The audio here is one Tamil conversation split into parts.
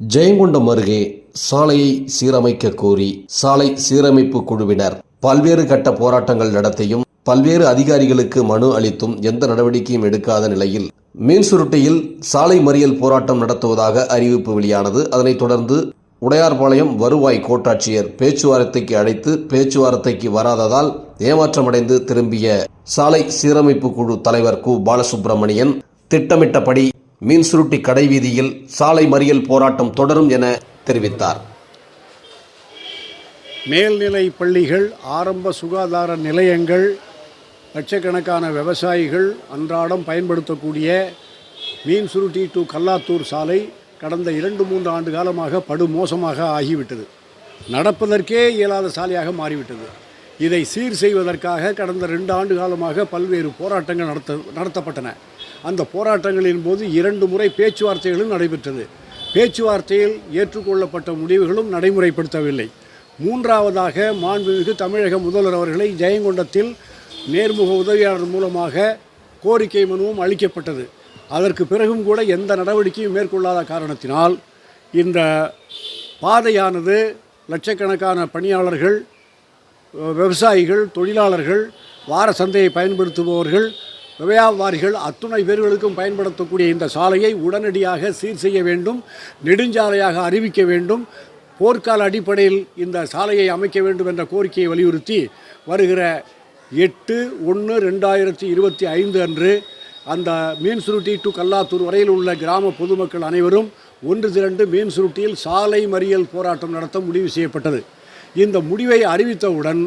ஜெயங்கொண்டம் அருகே சாலையை சீரமைக்க கோரி சாலை சீரமைப்பு குழுவினர் பல்வேறு கட்ட போராட்டங்கள் நடத்தியும் பல்வேறு அதிகாரிகளுக்கு மனு அளித்தும் எந்த நடவடிக்கையும் எடுக்காத நிலையில் மீன் சுருட்டியில் சாலை மறியல் போராட்டம் நடத்துவதாக அறிவிப்பு வெளியானது. அதனைத் தொடர்ந்து உடையார்பாளையம் வருவாய் கோட்டாட்சியர் பேச்சுவார்த்தைக்கு அழைத்து பேச்சுவார்த்தைக்கு வராததால் ஏமாற்றமடைந்து திரும்பிய சாலை சீரமைப்பு குழு தலைவர் கு. பாலசுப்பிரமணியன் திட்டமிட்டபடி மீன் சுருட்டி கடைவீதியில் சாலை மறியல் போராட்டம் தொடரும் என தெரிவித்தார். மேல்நிலை பள்ளிகள் ஆரம்ப சுகாதார நிலையங்கள் லட்சக்கணக்கான விவசாயிகள் அன்றாடம் பயன்படுத்தக்கூடிய மீன் சுருட்டி டு கல்லாத்தூர் சாலை கடந்த இரண்டு மூன்று ஆண்டு காலமாக படுமோசமாக ஆகிவிட்டது. நடப்பதற்கே இயலாத சாலையாக மாறிவிட்டது. இதை சீர் செய்வதற்காக கடந்த ரெண்டு ஆண்டு காலமாக பல்வேறு போராட்டங்கள் நடத்த நடத்தப்பட்டன. அந்த போராட்டங்களின் போது இரண்டு முறை பேச்சுவார்த்தைகளும் நடைபெற்றது. பேச்சுவார்த்தையில் ஏற்றுக்கொள்ளப்பட்ட முடிவுகளும் நடைமுறைப்படுத்தவில்லை. மூன்றாவதாக மாண்புமிகு தமிழக முதல்வர் அவர்களை ஜெயங்கொண்டத்தில் நேர்முக உதவியாளர் மூலமாக கோரிக்கை மனுவும் அளிக்கப்பட்டது. அதற்கு பிறகும் கூட எந்த நடவடிக்கையும் மேற்கொள்ளாத காரணத்தினால் இந்த பாதையானது லட்சக்கணக்கான பணியாளர்கள் விவசாயிகள் தொழிலாளர்கள் வார சந்தையை பயன்படுத்துபவர்கள் வியாபாரிகள் அத்துணை பேர்களுக்கும் பயன்படுத்தக்கூடிய இந்த சாலையை உடனடியாக சீர் செய்ய வேண்டும் நெடுஞ்சாலையாக அறிவிக்க வேண்டும் போர்க்கால அடிப்படையில் இந்த சாலையை அமைக்க வேண்டும் என்ற கோரிக்கையை வலியுறுத்தி வருகிற எட்டு ஒன்று ரெண்டாயிரத்தி இருபத்தி ஐந்து அன்று அந்த மீன் சுருட்டி டு கல்லாத்தூர் வரையில் உள்ள கிராம பொதுமக்கள் அனைவரும் ஒன்று திரண்டு மீன் சுருட்டியில் சாலை மறியல் போராட்டம் நடத்த முடிவு செய்யப்பட்டது. இந்த முடிவை அறிவித்தவுடன்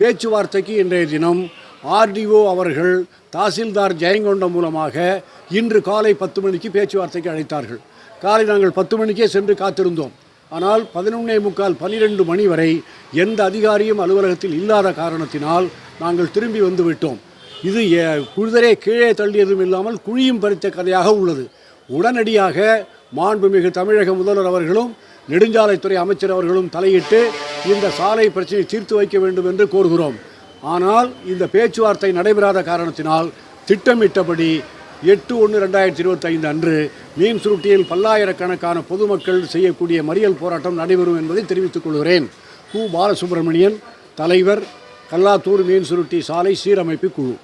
பேச்சுவார்த்தைக்கு இன்றைய தினம் ஆர்டிஓ அவர்கள் தாசில்தார் ஜெயங்கொண்டம் மூலமாக இன்று காலை பத்து மணிக்கு பேச்சுவார்த்தைக்கு அழைத்தார்கள். காலை நாங்கள் பத்து மணிக்கே சென்று காத்திருந்தோம். ஆனால் பதினொன்னே முக்கால் பன்னிரெண்டு மணி வரை எந்த அதிகாரியும் அலுவலகத்தில் இல்லாத காரணத்தினால் நாங்கள் திரும்பி வந்துவிட்டோம் இது எ- குழுதரே கீழே தள்ளியதும் இல்லாமல் குழியும் பறித்த கதையாக உள்ளது. உடனடியாக மாண்புமிகு தமிழக முதல்வர் அவர்களும் நெடுஞ்சாலைத்துறை அமைச்சர் அவர்களும் தலையிட்டு இந்த சாலை பிரச்சனையை தீர்த்து வைக்க வேண்டும் என்று கோருகிறோம். ஆனால் இந்த பேச்சுவார்த்தை நடைபெறாத காரணத்தினால் திட்டமிட்டபடி எட்டு ஒன்று ரெண்டாயிரத்தி இருபத்தைந்து அன்று மீன் சுருட்டியில் பல்லாயிரக்கணக்கான பொதுமக்கள் செய்யக்கூடிய மறியல் போராட்டம் நடைபெறும் என்பதை தெரிவித்துக் கொள்கிறேன். கு. பாலசுப்ரமணியன் தலைவர் கல்லாத்தூர் மீன் சுருட்டி சாலை சீரமைப்பு குழு.